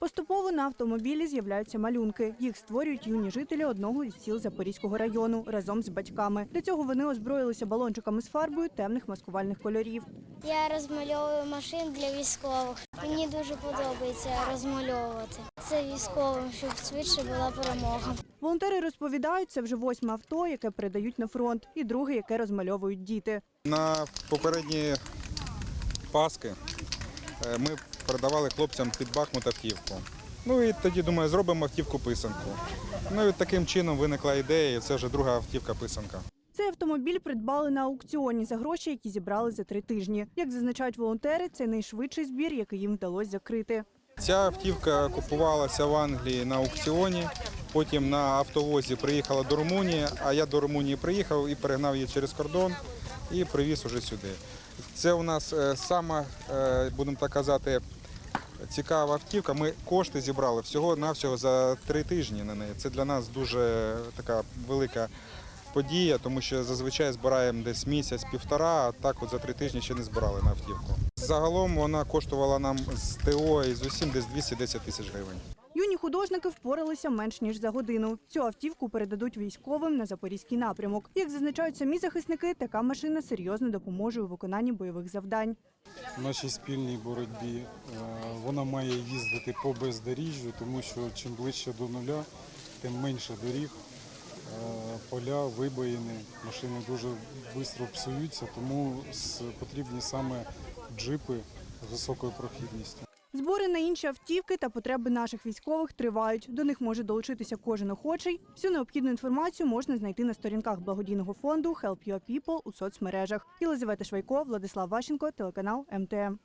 Поступово на автомобілі з'являються малюнки. Їх створюють юні жителі одного із сіл Запорізького району разом з батьками. Для цього вони озброїлися балончиками з фарбою темних маскувальних кольорів. Я розмальовую машин для військових. Мені дуже подобається розмальовувати. Це військовим, щоб швидше була перемога. Волонтери розповідають, це вже восьме авто, яке передають на фронт, і друге, яке розмальовують діти. На попередні Паски е, ми передавали хлопцям під Бахмут автівку. Ну і тоді, думаю, зробимо автівку писанку. Ну і таким чином виникла ідея, і це вже друга автівка писанка. Цей автомобіль придбали на аукціоні за гроші, які зібрали за три тижні. Як зазначають волонтери, це найшвидший збір, який їм вдалося закрити. Ця автівка купувалася в Англії на аукціоні. Потім на автовозі приїхала до Румунії, а я до Румунії приїхав і перегнав її через кордон і привіз уже сюди. Це у нас е, сама, е, будемо так казати, цікава автівка. Ми кошти зібрали всього-навсього за три тижні на неї. Це для нас дуже така велика подія, тому що зазвичай збираємо десь місяць-півтора, а так от за три тижні ще не збирали на автівку. Загалом вона коштувала нам з ТО і з усім десь 210 тисяч гривень. Художники впоралися менш ніж за годину. Цю автівку передадуть військовим на запорізький напрямок. Як зазначають самі захисники, така машина серйозно допоможе у виконанні бойових завдань. в нашій спільній боротьбі. Е, Вона має їздити по бездоріжжю, тому що чим ближче до нуля, тим менше доріг, е, поля, вибоїни, машини дуже швидко псуються, тому потрібні саме джипи з високою прохідністю. Збори на інші автівки та потреби наших військових тривають. До них може долучитися кожен охочий. Всю необхідну інформацію можна знайти на сторінках благодійного фонду Help Your People у соцмережах. Єлизавета Швайко, Владислав Ващенко, телеканал МТМ.